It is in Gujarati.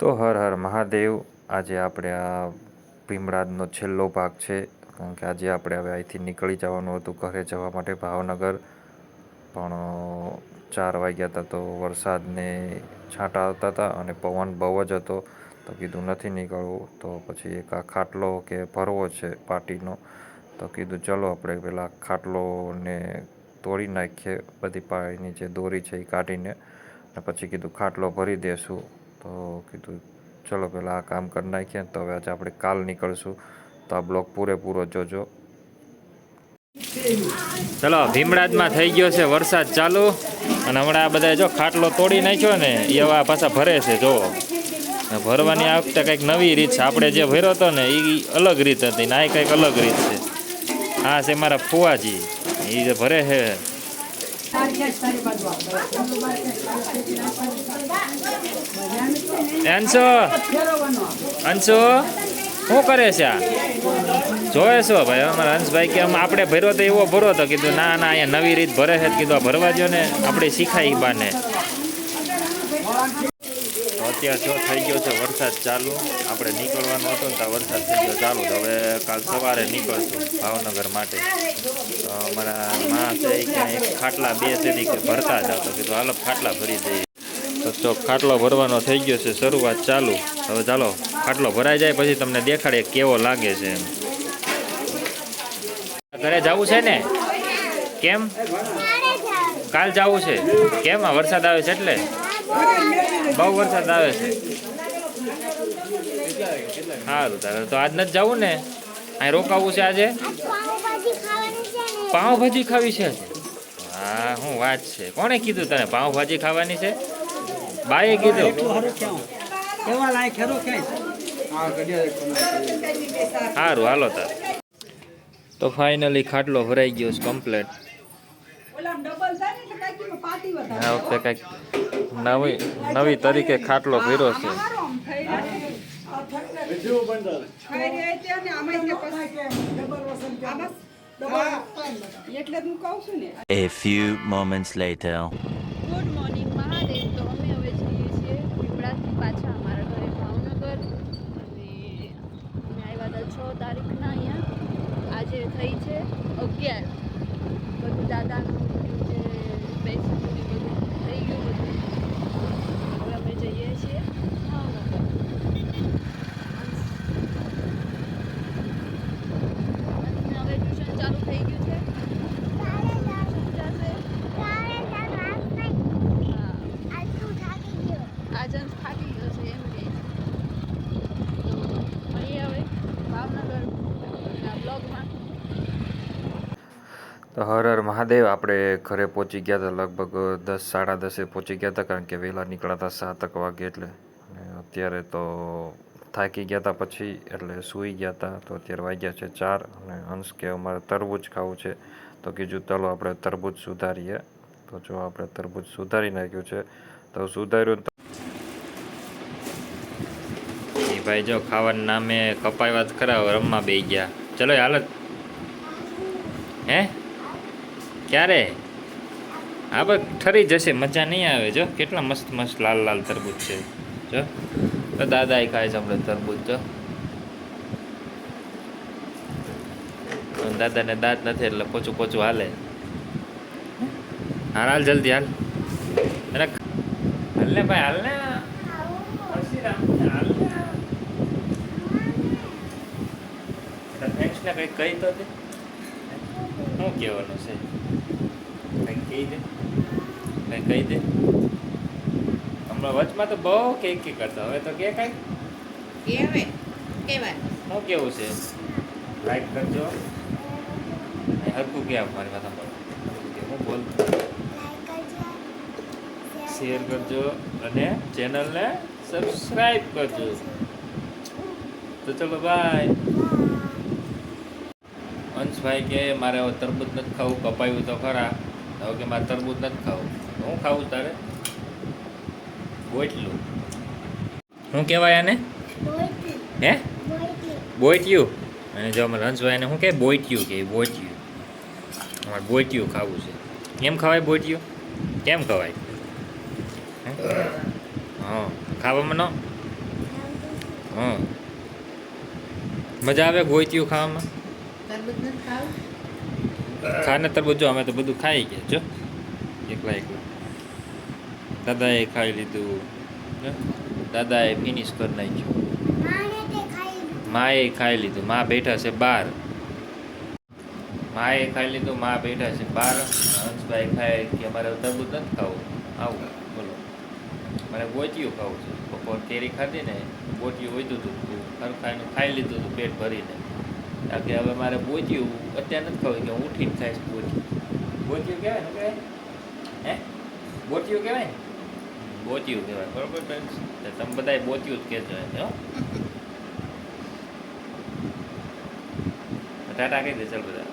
તો હર હર મહાદેવ. આજે આપણે આ ભીમરાજનો છેલ્લો ભાગ છે. કારણ કે આજે આપણે હવે અહીંથી નીકળી જવાનું હતું ઘરે જવા માટે ભાવનગર. પણ ચાર વાગ્યા હતા તો વરસાદને છાંટા આવતા હતા અને પવન બહુ જ હતો. તો કીધું નથી નીકળવું. તો પછી એક આ ખાટલો કે ભરવો છે પાર્ટીનો તો કીધું ચલો આપણે પેલા ખાટલોને તોડી નાખીએ. બધી પાણીની જે દોરી છે એ કાઢીને. અને પછી કીધું ખાટલો ભરી દેશું. તો કીધું, ચલો પહેલાં આ કામ કરી નાખીએ તો હવે આજે આપણે કાલ નીકળશું. તો આ બ્લોક પૂરેપૂરો જોજો. ચલો, ભીમરાજમાં થઈ ગયો છે વરસાદ ચાલુ. અને હમણાં આ બધા જો ખાટલો તોડી નાખ્યો ને, એ હવે પાછા ભરે છે જો ભરવાની આ વખતે કંઈક નવી રીત છે. આપણે જે ભર્યો હતો ને એ અલગ રીત હતી ને આ કંઈક અલગ રીત છે. હા છે મારા ફુવાજી. એ જે ભરે છે અંશો, અંશુ, શું કરે છે આ? જોયે છો ભાઈ, અમારા હંસભાઈ કે આપણે ભર્યો તો એવો ભરો તો કીધું, ના ના, અહીંયા નવી રીત ભરે છે. કીધું, આ ભરવા દો ને, આપણે શીખાય બાને. અત્યારે જો થઈ ગયો છે વરસાદ ચાલુ. આપણે નીકળવાનો હતો ને ત્યાં વરસાદ થઈ ગયો ચાલુ. તો હવે કાલ સવારે નીકળશું ભાવનગર માટે. તો અમારા માં છે ક્યાંય એક ખાટલા બે સુધી કે ભરતા જ તો કીધું હાલ ખાટલા ભરી દઈએ. તો જો ખાટલો ભરવાનો થઈ ગયો છે શરૂઆત ચાલુ. હવે ચાલો ખાટલો ભરાઈ જાય પછી તમને દેખાડે કેવો લાગે છે એમ. ઘરે જવું છે ને? કેમ? કાલ જવું છે? કેમ? આ વરસાદ આવે છે એટલે? બહુ વરસાદ આવે છે. સારું તારે તો આજ નથી જવું ને. અહીં રોકાવું છે આજે? પાઉંભાજી ખાવી છે હા હું વાત છે. કોણે કીધું તને પાઉંભાજી ખાવાની છે? બાએ કીધું. કેવા લાયક ખરો કે? સારું હાલો તાર. તો ફાઇનલી ખાટલો ભરાઈ ગયો છે કમ્પ્લેટ આ વખતે કંઈક નવી નવી તરીકે ખાટલો ભર્યો છે. A few moments later. Good morning Mahadev. તો અમે હવે જઈએ છીએ પીપળાથી પાછા અમારા ઘરે ભાવનગર. અને અમે આવ્યા હતા છ તારીખના અહીંયા. આજે થઈ છે અગિયાર. બધું દાદાનું બધું જે પૈસા બધું થઈ ગયું બધું હવે અમે જઈએ છીએ ભાવનગર અને હવે ટ્યુશન ચાલુ થઈ ગયું છે ટ્યુશન જશે હા આજન થાકી ગયો છે એમ કે તો મળીએ હવે ભાવનગરના બ્લોગમાં તો હર હર મહાદેવ, આપણે ઘરે પહોંચી ગયા હતા લગભગ દસ, સાડા દસે પહોંચી ગયા હતા કારણ કે વહેલા નીકળ્યા હતા સાતક વાગે એટલે. અત્યારે તો થાકી ગયા હતા પછી, એટલે સૂઈ ગયા હતા તો અત્યારે વાગ્યા છે ચાર અને અંશ કે અમારે તરબૂચ ખાવું છે. તો કીધું ચાલો આપણે તરબૂચ સુધારીએ. તો જો આપણે તરબૂચ સુધારી નાખ્યું છે, તો સુધાર્યું તો ભાઈ જો ખાવાના નામે કપાવ્યા જ ખરા રમવા બે ગયા. ચલો હાલત હે? ક્યારે? હા બસ ઠરી જશે મજા નહીં આવે જો. કેટલા મસ્ત મસ્ત લાલ લાલ તરબૂચ છે. જો. તો દાદા એ ખાય છે આપણે તરબૂચ જો. દાદાને દાંત નથી એટલે પોચું પોચું હાલે. હાલ હાલ જલ્દી હાલ. અરે હાલ ને ભાઈ હાલ ને. હાલ ને. કંઈક કહી તો શું કહેવાનું છે? કંઈક કહી દે. કંઈ કહી દે. હમણાં વચમાં તો બહુ કે કે કરતા. હવે તો કે કાંઈ કેવે કેવાય શું કેવું છે? લાઈક કરજો. હરકું કે મારી માથા પર હું બોલ? શેર કરજો અને ચેનલને સબસ્ક્રાઈબ કરજો. તો ચલો બાય અંશભાઈ કે મારે હવે તરબૂચ નથી ખાવું કપાયું તો ખરા. હવે કે મારે તરબૂચ નથી ખાવું. હું ખાવું તારે? બોટલું. શું કહેવાય આને? હે? બોઈટ્યું અને જો અમારે હંસભાઈને શું કહે? બોટ્યું કે બોટ્યું. અમારે બોટ્યું ખાવું છે. કેમ ખવાય બોટ્યું? કેમ ખવાય? હે? ખાવામાં ન? હા. મજા આવે ગોઈતિયું ખાવામાં? નથી ખાવું? ખાને તરબૂજ જો અમે તો બધું ખાઈ ગયા જો. એકલા એકલા. દાદાએ ખાઈ લીધું દાદાએ ફિનિશ કરી નાખ્યું. માએ ખાઈ લીધું. મા બેઠા છે બાર. માએ ખાઈ લીધું મા બેઠા છે બાર. હંસભાઈ ખાય કે અમારે તરબૂજ નથી ખાવું. આવું બોલો. મારે ગોચિયું ખાવું છે. બપોર કેરી ખાધી ને ગોચિયું વધ્યું હતું. ખાઈને ખાઈ લીધું હતું પેટ ભરીને. કારણ કે હવે મારે પહોંચ્યું અત્યારે નથી ખાવું કે હું ઠીક ખાઈશ પહોંચ્યું પહોંચ્યું કહેવાય ને કહેવાય હે? બોચ્યું કહેવાય બોચ્યું કહેવાય બરોબર ફ્રેન્ડ્સ તમે બધાય બોચ્યું જ કહેજો એને હો. ટાટા કહી દે ચાલ બધા.